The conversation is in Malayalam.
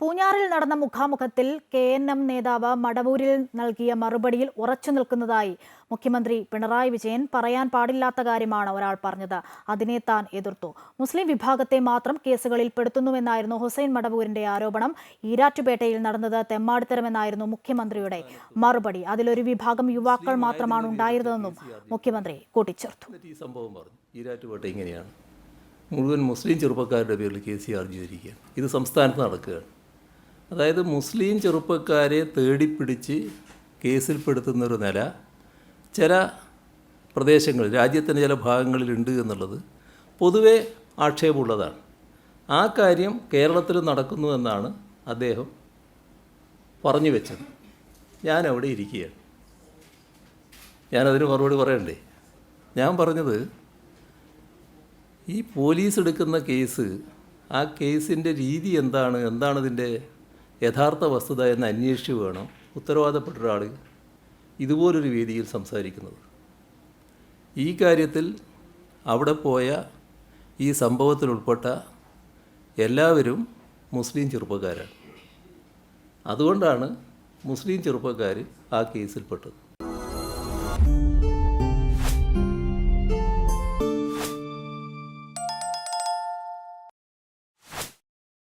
പൂഞ്ഞാറിൽ നടന്ന മുഖാമുഖത്തിൽ കെ എൻ എം നേതാവ് മടവൂരിൽ നൽകിയ മറുപടിയിൽ ഉറച്ചു നിൽക്കുന്നതായി മുഖ്യമന്ത്രി പിണറായി വിജയൻ പറയാൻ പാടില്ലാത്ത കാര്യമാണ് ഒരാൾ പറഞ്ഞത്. അതിനെ താൻ എതിർത്തു. മുസ്ലിം വിഭാഗത്തെ മാത്രം കേസുകളിൽ പെടുത്തുന്നുവെന്നായിരുന്നു ഹുസൈൻ മടവൂരിന്റെ ആരോപണം. ഈരാറ്റുപേട്ടയിൽ നടന്നത് തെമ്മാടിത്തരമെന്നായിരുന്നു മുഖ്യമന്ത്രിയുടെ മറുപടി. അതിലൊരു വിഭാഗം യുവാക്കൾ മാത്രമാണ് ഉണ്ടായിരുന്നതെന്നും മുഖ്യമന്ത്രി കൂട്ടിച്ചേർത്തു. സംഭവം പറഞ്ഞു. ഈരാറ്റുപേട്ട ഇങ്ങനെയാണ്. മുഴുവൻ മുസ്ലിം ചെറുപ്പക്കാരുടെ പേരിൽ കെ സി ആർ ചെയ്തിരിക്കുകയാണ് ഇത് സംസ്ഥാനത്ത് നടക്കുകയാണ്. അതായത് മുസ്ലിം ചെറുപ്പക്കാരെ തേടിപ്പിടിച്ച് കേസിൽപ്പെടുത്തുന്ന ഒരു നില ചില പ്രദേശങ്ങളിൽ രാജ്യത്തിന്റെ ചില ഭാഗങ്ങളിലുണ്ട് എന്നുള്ളത് പൊതുവെ ആക്ഷേപമുള്ളതാണ്. ആ കാര്യം കേരളത്തിൽ നടക്കുന്നു എന്നാണ് അദ്ദേഹം പറഞ്ഞു വെച്ചത്. ഞാൻ അവിടെ ഇരിക്കുകയാണ്. ഞാനതിന് മറുപടി പറയണ്ടേ? ഞാൻ പറഞ്ഞത് ഈ പോലീസ് എടുക്കുന്ന കേസ് ആ കേസിന്റെ രീതി എന്താണ്? എന്താണ് ഇതിന്റെ യഥാർത്ഥ വസ്തുത എന്ന് അന്വേഷിച്ച് വേണം ഉത്തരവാദപ്പെട്ട ഒരാൾ ഇതുപോലൊരു വേദിയിൽ സംസാരിക്കുന്നത്. ഈ കാര്യത്തിൽ അവിടെ പോയ ഈ സംഭവത്തിൽ ഉൾപ്പെട്ട എല്ലാവരും മുസ്ലിം ചെറുപ്പക്കാരാണ്. അതുകൊണ്ടാണ് മുസ്ലിം ചെറുപ്പക്കാർ ആ കേസിൽപ്പെട്ടത്.